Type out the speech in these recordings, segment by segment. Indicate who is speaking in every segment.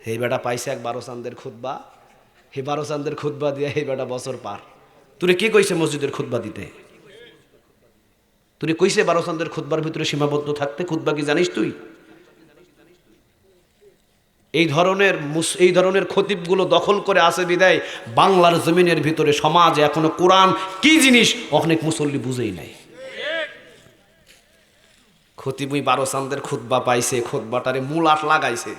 Speaker 1: এই বেটা পাইছে এক বারো চান্দের খুতবা। হে বারো চান্দের খুতবা দিয়ে এই বেটা বছর পার। তুই কি কইছে মসজিদের খুতবা দিতে? তুই কইছে বারো চান্দের খুতবার ভিতরে সীমাবদ্ধ থাকতে, খুতবা কি জানিস তুই? এই ধরনের এই ধরনের খতিবগুলো দখল করে আসে বিদায় বাংলার জমিনের ভিতরে সমাজ। এখনও কোরআন কি জিনিস? অনেক মুসল্লি বুঝেই নাই। খতিবুই বারো চান্দের খুতবা পাইছে, খুতবাটারে মূল আট লাগাইছে।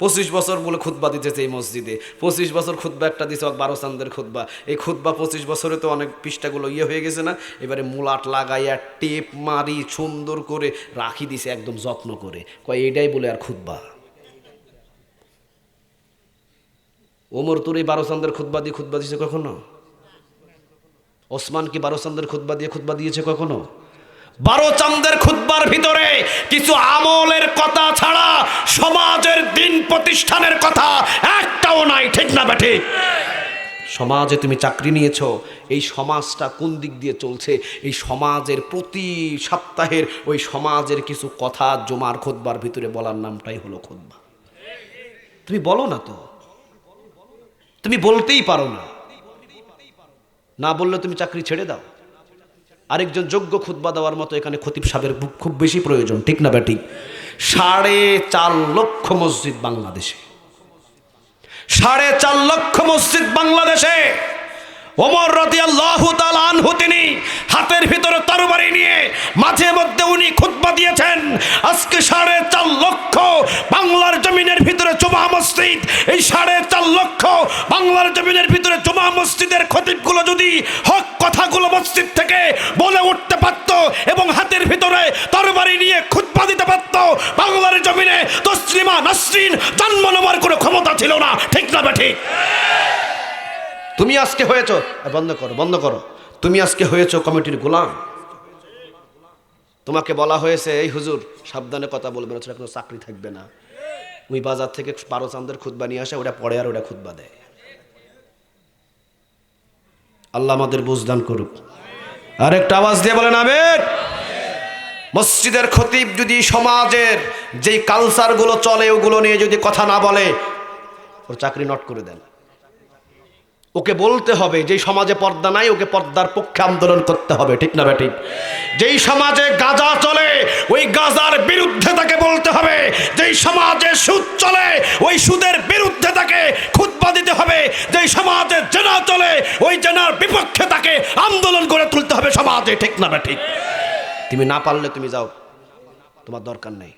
Speaker 1: পঁচিশ বছর বলে খুতবা দিতেছে এই মসজিদে। পঁচিশ বছর খুতবা একটা দিছে বারো চান্দের খুতবা। এই খুতবা পঁচিশ বছরে তো অনেক পৃষ্ঠাগুলো ইয়ে হয়ে গেছে না? এবারে মুলাট লাগাইয়া টেপ মারি সুন্দর করে রাখি দিছে একদম যত্ন করে। কয়, এটাই বলে আর খুতবা। ওমর, তোর এই বারো চান্দের খুতবা দিয়ে খুতবা দিয়েছে কখনো? ওসমান কি বারো চান্দের খুতবা দিয়ে খুতবা দিয়েছে কখনো? বারো চান্দের খুতবার ভিতরে কিছু আমলের কথা ছাড়া সমাজের দিন প্রতিষ্ঠানের কথা একটাও নাই, ঠিক না বেঠে? সমাজে তুমি চাকরি নিয়েছ, এই সমাজটা কোন দিক দিয়ে চলছে? এই সমাজের প্রতি সপ্তাহের ওই সমাজের কিছু কথা জমার খুতবার ভিতরে বলার নামটাই হলো খুতবা। তুমি বলো না তো। তুমি বলতেই পারো না। না বললে তুমি চাকরি ছেড়ে দাও। আরেকজন যোগ্য খুতবা দেওয়ার মতো এখানে খতিব সাহেবের খুব বেশি প্রয়োজন, ঠিক না ব্যাটি? সাড়ে চার লক্ষ মসজিদ বাংলাদেশে। সাড়ে চার লক্ষ মসজিদ বাংলাদেশে। ওমর রতি আল্লাহ আনহু তিনি হাতের ভিতরে তরবারি নিয়ে মাঝে মধ্যে উনি খুতবা দিয়েছেন। আজকে সাড়ে চার লক্ষ বাংলার জমিনের ভিতরে জমা মসজিদ। এই সাড়ে চার লক্ষ বাংলার জমিনের ভিতরে জমা মসজিদের খতিবগুলো যদি হক কথাগুলো মসজিদ থেকে বলে উঠতে পারত এবং হাতের ভিতরে তরবারি নিয়ে খুতবা দিতে পারত, বাংলার জমিনে তসলিমা নাসরিন জন্ম নেওয়ার কোনো ক্ষমতা ছিল না। ঠিক না বা ঠিক তুমি আজকে হয়েছ বন্ধ করো বন্ধ করো। তুমি আজকে হয়েছ কমিটির গোলাম। তোমাকে বলা হয়েছে, এই হুজুর, সাবধানে কথা বলবে না কোনো চাকরি থাকবে না। ওই বাজার থেকে বারো চান্দের খুতবা নিয়ে আসে, ওটা পড়ে আর ওটা খুতবা দেয়। আল্লাহ আমাদের বুঝদান করুক। আর একটা আওয়াজ দিয়ে বলেন আমের মসজিদের খতিব যদি সমাজের যেই কালচারগুলো চলে, ওগুলো নিয়ে যদি কথা না বলে, ওর চাকরি নট করে দেন। ওকে বলতে হবে, যেই সমাজে পর্দা নাই, ওকে পর্দার পক্ষে আন্দোলন করতে হবে, ঠিক না ঠিক যেই সমাজে গাজা চলে, ওই গাজার বিরুদ্ধে তাকে বলতে হবে, যেই সমাজে সুদ চলে, ওই সুদের বিরুদ্ধে তাকে খুতবা দিতে হবে, যেই সমাজে জেনা চলে, ওই জেনার বিপক্ষে তাকে আন্দোলন করে তুলতে হবে সমাজে, ঠিক না ঠিক তুমি না পারলে তুমি যাও, তোমার দরকার নেই।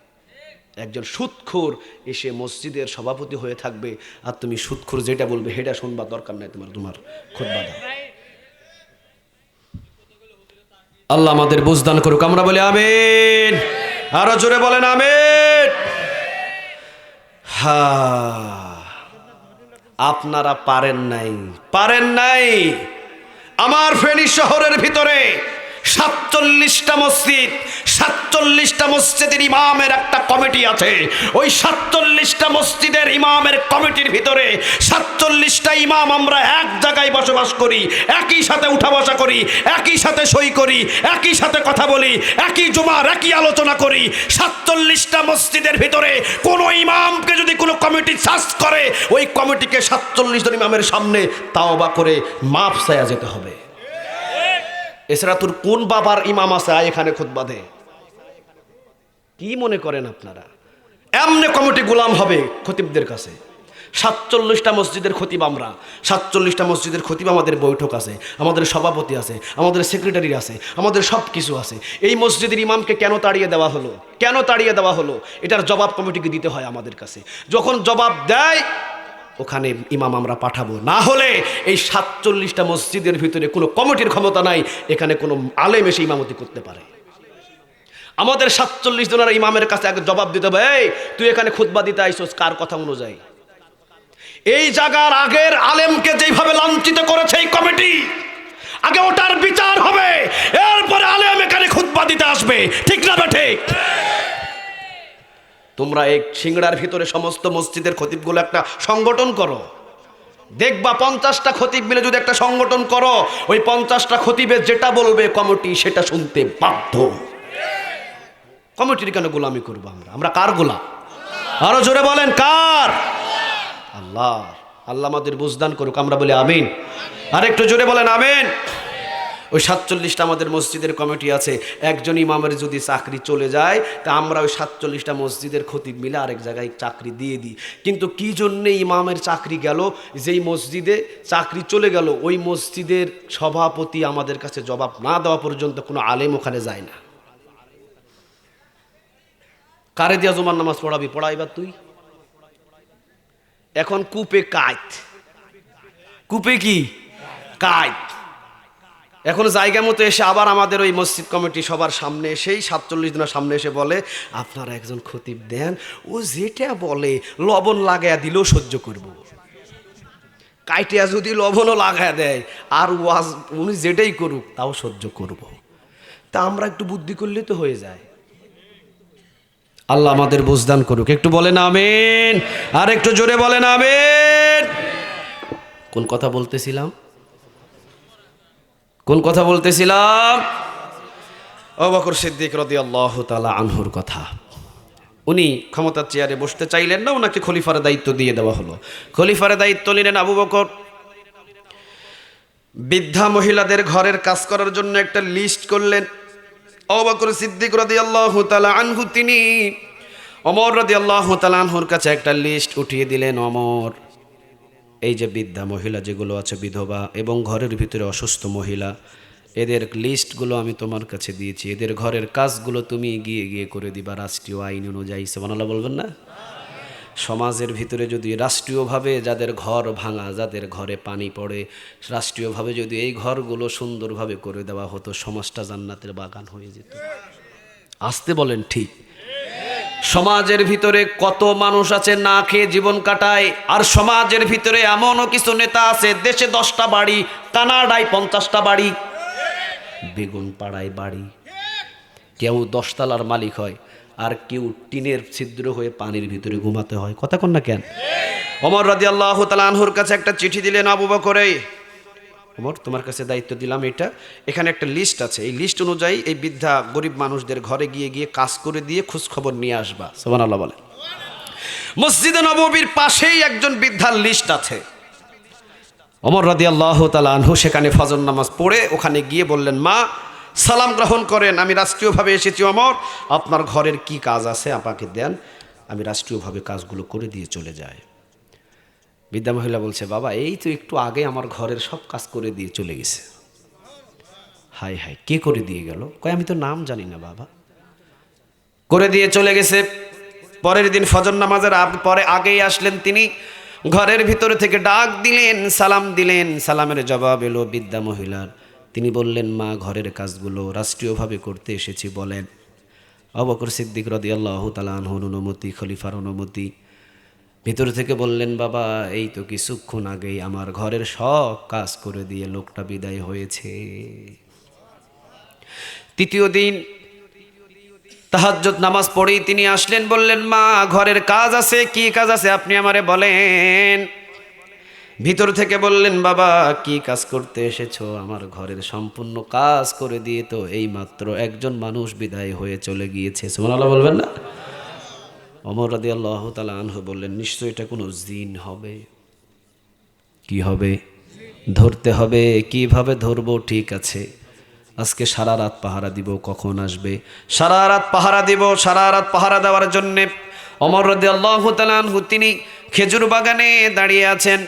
Speaker 1: একজন সুৎখোর এসে মসজিদের সভাপতি হয়ে থাকবে। আর তুমি সুৎখোর যেটা বলবে সেটা শুনবার দরকার নাই তোমার তোমার খোদবা দাও। আল্লাহ আমাদের বুঝদান করুক, আমরা বলি আমিন। আরও জোরে বলেন আমিন। হা, আপনারা পারেন নাই পারেন নাই। আমার ফেনী শহরের ভিতরে সাতচল্লিশটা মসজিদ, সাতচল্লিশটা মসজিদের ইমামের একটা কমিটি আছে। ওই সাতচল্লিশটা মসজিদের ইমামের কমিটির ভিতরে সাতচল্লিশটা ইমাম আমরা এক জায়গায় বসবাস করি, একই সাথে উঠা বসা করি, একই সাথে সই করি, একই সাথে কথা বলি, একই জুমার, একই আলোচনা করি। সাতচল্লিশটা মসজিদের ভিতরে কোনো ইমামকে যদি কোনো কমিটি সার্চ করে, ওই কমিটিকে সাতচল্লিশ জন ইমামের সামনে তাওবা করে মাপ চায়া যেতে হবে। এছাড়া তোর কোন বাবার ইমাম আছে? এখানে খুদ বাঁধে কি মনে করেন আপনারা? এমনি কমিটি গোলাম হবে খতিবদের কাছে। সাতচল্লিশটা মসজিদের খতিব আমরা। সাতচল্লিশটা মসজিদের খতিব আমাদের বৈঠক আছে, আমাদের সভাপতি আছে, আমাদের সেক্রেটারি আছে, আমাদের সব কিছু আছে। এই মসজিদের ইমামকে কেন তাড়িয়ে দেওয়া হলো? কেন তাড়িয়ে দেওয়া হলো? এটার জবাব কমিটিকে দিতে হয় আমাদের কাছে। যখন জবাব দেয় ওখানে ইমাম আমরা পাঠাবো। না হলে এই সাতচল্লিশটা মসজিদের ভিতরে কোনো কমিটির ক্ষমতা নাই, এখানে কোনো আলেম এসে ইমামতি করতে পারে। আমাদের সাতচল্লিশ জনের ইমামের কাছে আগে জবাব দিতে হবে, এই, তুই এখানে খুতবা দিতে আইসোস, কার কথা অনুযায়ী? এই জায়গার আগের আলেমকে যেভাবে লাঞ্ছিত করেছে এই কমিটি, আগে ওটার বিচার হবে, এরপরে আলেম এখানে খুতবা দিতে আসবে। তোমরা এই সিংড়ার ভিতরে সমস্ত মসজিদের খতিবগুলো একটা সংগঠন করো। দেখবা পঞ্চাশটা খতিব মিলে যদি একটা সংগঠন করো, ওই পঞ্চাশটা খতিবে যেটা বলবে কমিটি সেটা শুনতে বাধ্য। কমিটির কেন গোলামি করব আমরা? আমরা কার গোলাম? আরও জোরে বলেন, কার? আল্লাহ আল্লাহ আমাদের বুঝদান করুক, আমরা বলি আমিন। আর একটু জোরে বলেন, আমিন। ওই সাতচল্লিশটা আমাদের মসজিদের কমিটি আছে, একজন ইমামের যদি চাকরি চলে যায়, তা আমরা ওই সাতচল্লিশটা মসজিদের খতিব মিলে আরেক জায়গায় চাকরি দিয়ে দিই। কিন্তু কি জন্যে ইমামের চাকরি গেল? যেই মসজিদে চাকরি চলে গেল, ওই মসজিদের সভাপতি আমাদের কাছে জবাব না দেওয়া পর্যন্ত কোনো আলেম ওখানে যায় না। কারে দিয়া জমার নামাজ পড়াবি? পড়াইবার তুই? এখন কূপে কাইত কূপে কি? কাইত এখন জায়গা মতো এসে আবার আমাদের ওই মসজিদ কমিটি সবার সামনে এসেই সাতচল্লিশ দিনের সামনে এসে বলে, আপনারা একজন খতিব দেন, ও যেটা বলে লবণ লাগাইয়া দিলেও সহ্য করব। কাইটিয়া যদি লবণও লাগায় দেয়, আর ওয়াজ উনি যেটাই করুক, তাও সহ্য করব। তা আমরা একটু বুদ্ধি করলে তো হয়ে যায়। আল্লাহ আমাদের বুঝদান করুক। একটু বলেন আমেন, আর একটু জোরে বলেন আমেন। কোন কথা বলতেছিলাম? কোন কথা বলতেছিলাম? অবাকর সিদ্দিক রদি আল্লাহ তালা আনহুর কথা। উনি ক্ষমতার চেয়ারে বসতে চাইলেন না, ওনাকে খলিফার দায়িত্ব দিয়ে দেওয়া হলো। খলিফার দায়িত্ব নিলেন আবু বকর। বৃদ্ধা মহিলাদের ঘরের কাজ করার জন্য একটা লিস্ট করলেন। অবাকর সিদ্দিক রদি আল্লাহ তালা আনহু, তিনি অমর রদি আল্লাহ তালা আনহুর কাছে একটা লিস্ট উঠিয়ে দিলেন অমর। এই যে বৃদ্ধা মহিলা যেগুলো আছে বিধবা এবং ঘরের ভিতরে অসুস্থ মহিলা, এদের লিস্টগুলো আমি তোমার কাছে দিয়েছি। এদের ঘরের কাজগুলো তুমি গিয়ে গিয়ে করে দিবা রাষ্ট্রীয় আইন অনুযায়ী। সেবানাল্লাহ বলবেন না? সমাজের ভিতরে যদি রাষ্ট্রীয়ভাবে যাদের ঘর ভাঙা, যাদের ঘরে পানি পড়ে, রাষ্ট্রীয়ভাবে যদি এই ঘরগুলো সুন্দরভাবে করে দেওয়া হতো, সমাজটা জান্নাতের বাগান হয়ে যেত। আসতে বলেন ঠিক। সমাজের ভিতরে কত মানুষ আছে না খেয়ে জীবন কাটায়, আর সমাজের ভিতরে এমনও কিছু নেতা আছে, দেশে দশটা বাড়ি, কানাডায় পঞ্চাশটা বাড়ি বেগুন পাড়ায় বাড়ি। কেউ দশতলার মালিক হয়, আর কেউ টিনের ছিদ্র হয়ে পানির ভিতরে ঘুমাতে হয়। কথা কন না কেন? অমর রাদি আল্লাহ তালানহুর কাছে একটা চিঠি দিলেন আবু বকরে ওমর, তোমার কাছে দায়িত্ব দিলাম এটা। এখানে একটা লিস্ট আছে। এই লিস্ট অনুযায়ী এই বৃদ্ধা গরিব মানুষদের ঘরে গিয়ে গিয়ে কাজ করে দিয়ে খোঁজ খবর নিয়ে আসবা। সোমান আল্লাহ বলে। মসজিদে নববীর পাশেই একজন বৃদ্ধার লিস্ট আছে। অমর রাদি আল্লাহ তালা সেখানে ফজর নামাজ পড়ে ওখানে গিয়ে বললেন, মা, সালাম গ্রহণ করেন। আমি রাষ্ট্রীয়ভাবে এসেছি অমর আপনার ঘরের কি কাজ আছে আমাকে দেন। আমি রাষ্ট্রীয়ভাবে কাজগুলো করে দিয়ে চলে যাই। বিদ্যা মহিলা বলছে, বাবা, এই তো একটু আগে আমার ঘরের সব কাজ করে দিয়ে চলে গেছে। হাই হাই কে করে দিয়ে গেল? কয়, আমি তো নাম জানি না, বাবা। করে দিয়ে চলে গেছে। পরের দিন ফজর নামাজের পরে আগেই আসলেন তিনি। ঘরের ভিতরে থেকে ডাক দিলেন, সালাম দিলেন। সালামের জবাব এলো বিদ্যা মহিলার। তিনি বললেন, মা, ঘরের কাজগুলো রাষ্ট্রীয়ভাবে করতে এসেছি। বলেন অবকর সিদ্দিক রদি আল্লাহ তালানহর অনুমতি, খলিফার অনুমতি ভিতর থেকে বললেন, বাবা, এই তো কিছুক্ষণ আগেই আমার ঘরের সব কাজ করে দিয়ে লোকটা বিদায় হয়েছে। তৃতীয় দিন তাহাজ্জত নামাজ পড়েই তিনি আসলেন, বললেন, মা, ঘরের কাজ আছে, কি কাজ আছে আপনি আমারে বলেন? ভিতর থেকে বললেন, বাবা, কি কাজ করতে এসেছ? আমার ঘরের সম্পূর্ণ কাজ করে দিয়ে তো এই মাত্র একজন মানুষ বিদায় হয়ে চলে গিয়েছে। সুমনাল্লাহ বলবেন না? অমর রাদি আল্লাহ তালা আনহু বললেন নিশ্চয়ই এটা কোনো জিন হবে? কি হবে? ধরতে হবে, কীভাবে ধরবো? ঠিক আছে, আজকে সারা রাত পাহারা দিব, কখন আসবে? সারা রাত পাহারা দিব, সারা রাত পাহারা দেওয়ার জন্যে। অমর রদি আল্লাহ তালানহু তিনি খেজুর বাগানে দাঁড়িয়ে আছেন।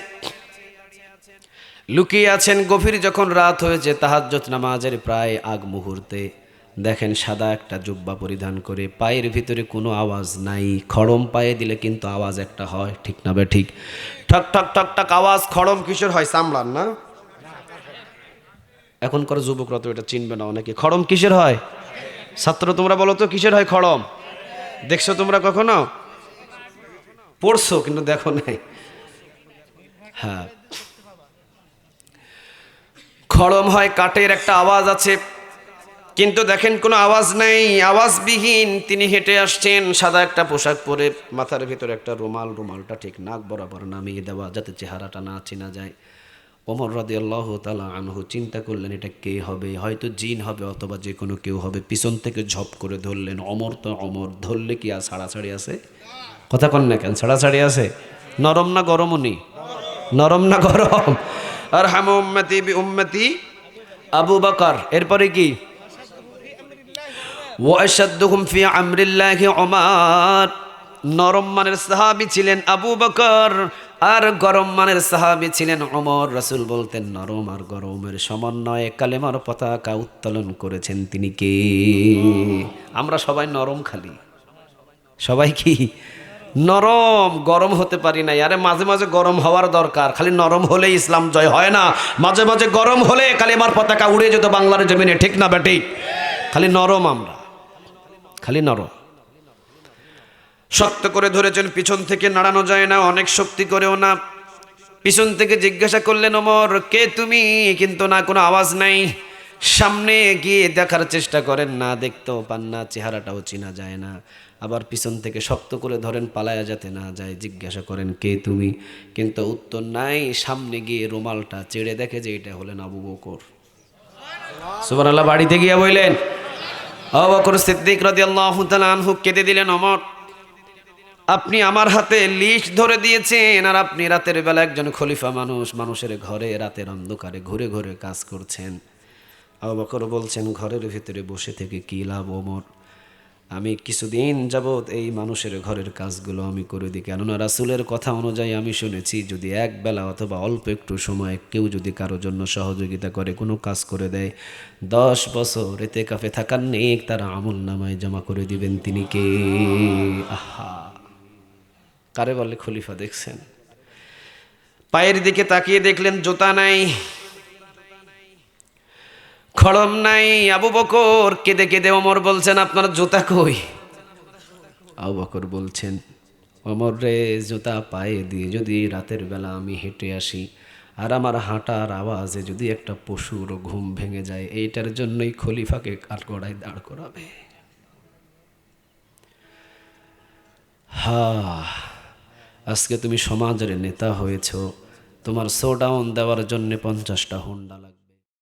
Speaker 1: লুকিয়ে আছেন গভীর যখন রাত হয়েছে তাহাজ্জত নামাজের প্রায় আগ মুহূর্তে দেখেন সাদা একটা জুব্বা পরিধান করে, পায়ের ভিতরে কোনো আওয়াজ নাই। খড়ম পায়ে দিলে কিন্তু আওয়াজ একটা হয়, ঠিক না বে ঠিক? ঠক ঠক ঠক ঠক, আওয়াজ খড়ম কিশোর হয়? সামলান না? এখনকার যুবকরা তো এটা চিনবে না অনেকে। খড়ম কিসের হয়? ছাত্র, তোমরা বলো তো কিসের হয় খড়ম? দেখছ তোমরা কখনো? পড়ছো, কিন্তু দেখো নাই। হ্যাঁ। খড়ম হয় কাঠের একটা আওয়াজ আছে। কিন্তু দেখেন কোনো আওয়াজ নেই, আওয়াজবিহীন। তিনি হেঁটে আসছেন, সাদা একটা পোশাক পরে মাথার ভিতরে একটা রুমাল, রুমালটা ঠিক নাক বরাবর নামিয়ে দেওয়া, যাতে চেহারাটা না চেনা যায়। ওমর রাদি আল্লাহ তালা আনহু চিন্তা করলেন, এটা কে হবে? হয়তো জিন হবে অথবা যে কোনো কেউ হবে। পিছন থেকে ঝপ করে ধরলেন অমর তো অমর ধরলে কি আর ছাড়াছাড়ি আছে? কথা কন না কেন, ছাড়াছাড়ি আছে? নরম না গরমও নেই নরম না গরম? আর হাম উম্মতি উম্মতি আবু বাকার। এরপরে কি? ওয়াশাদ্দুহুম ফি আমরিল্লাহি ওমর নরম মানের সাহাবী ছিলেন আবু বকর, আর গরম মানের সাহাবী ছিলেন ওমর। রাসূল বলতেন, নরম আর গরমের সমন্বয়ে কালেমার পতাকা উত্তোলন করেছেন তিনি কে? আমরা সবাই নরম খালি। সবাই কি? নরম, গরম হতে পারি না আরে মাঝে মাঝে গরম হওয়ার দরকার। খালি নরম হলে ইসলাম জয় হয় না। মাঝে মাঝে গরম হলে কালেমার পতাকা উড়ে যেত বাংলার জমিনে। ঠিক না বেটি খালি নরম আমরা। খালি নরম। শক্ত করে ধরেছেন, পিছন থেকে নাড়ানো যায় না, অনেক শক্তি করেও না। পিছন থেকে জিজ্ঞাসা করলেন, ওমর, কে তুমি? কিন্তু না, কোনো আওয়াজ নাই। সামনে গিয়ে দেখার চেষ্টা করেন, না দেখতেও পান না, চেহারাটাও চেনা যায় না। আবার পিছন থেকে শক্ত করে ধরেন, পালায়া যাতে না যায়। জিজ্ঞাসা করেন, কে তুমি? কিন্তু উত্তর নাই। সামনে গিয়ে রুমালটা চেড়ে দেখে যে এটা হলেন আবু বকর। সুবান আল্লাহ বাড়িতে গিয়া বললেন অবকর সিদ্দিক আল্লাহ আনহু কেঁদে দিলেন, অমর, আপনি আমার হাতে লিস্ট ধরে দিয়েছেন আর আপনি রাতের বেলা একজন খলিফা মানুষ, মানুষের ঘরে রাতের অন্ধকারে ঘুরে ঘুরে কাজ করছেন। অবকর বলছেন, ঘরের ভিতরে বসে থেকে কী লাভ ওমর আমি কিছুদিন যাবৎ এই মানুষের ঘরের কাজগুলো আমি করে দিই। কেননা রাসুলের কথা অনুযায়ী আমি শুনেছি, যদি এক বেলা অথবা অল্প একটু সময় কেউ যদি কারোর জন্য সহযোগিতা করে, কোনো কাজ করে দেয়, দশ বছর এতে কাফে থাকার নেক তারা আমল নামায় জমা করে দিবেন তিনি কে? আহা! কারে বলে খলিফা দেখছেন? পায়ের দিকে তাকিয়ে দেখলেন জুতা নাই। খড়ম নাই, আবু বকর কেঁদে কেঁদে অমর বলছেন, আপনার জুতা কই? আবু বকর বলছেন অমর রে, জুতা পায়ে দিয়ে যদি রাতের বেলা আমি হেঁটে আসি আর আমার হাঁটার আওয়াজে যদি একটা পশুর ঘুম ভেঙে যায়, এইটার জন্যই খলিফাকে কাঠগড়ায় দাঁড় করাবে। হা আজকে তুমি সমাজের নেতা হয়েছ, তোমার শো ডাউন দেওয়ার জন্য পঞ্চাশটা হুন্ডা লাগবে।